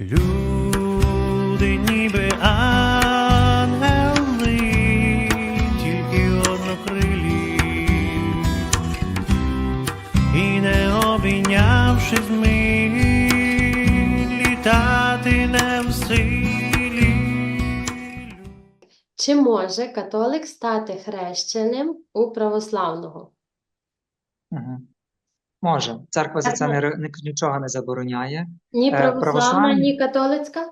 Люди ніби ангели, тільки однокрилі, і не обійнявшись ми, літати не в силі. Чи може католик стати хрещеним у православного? Угу. Може. Церква за це ну- не, нічого не забороняє. Ні Е, православна, православні- ні католицька?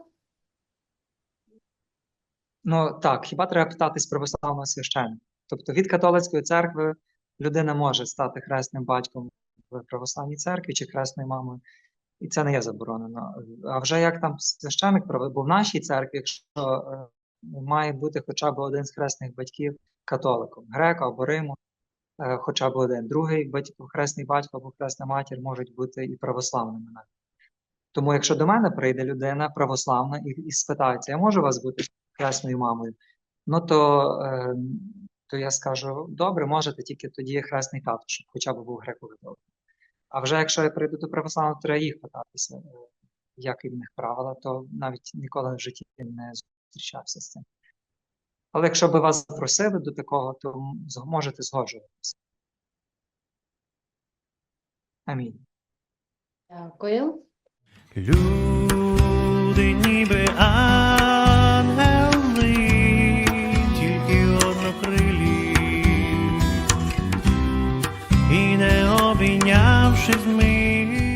Ну так, хіба треба питатись православного священника. Тобто від католицької церкви людина може стати хресним батьком в православній церкві чи хресною мамою, і це не є заборонено. А вже як там священик бо в нашій церкві, якщо е, має бути хоча б один з хресних батьків католиком, грека або Риму, хоча б один, другий батько, хресний батько або хресна матір можуть бути і православними. Тому, якщо до мене прийде людина православна і, і спитається, я можу вас бути хресною мамою? Ну то, е, то я скажу, добре, можете, тільки тоді хресний тато, щоб хоча б був греко-католик. А вже якщо я прийду до православного, треба їх питатися, е, як і в них правила, то навіть ніколи в житті не зустрічався з цим. Але якщо би вас запросили до такого, то можете згоджуватися. Амінь. Дякую. Люди ніби ангели, тільки однокрилі, і не обійнявшись ми.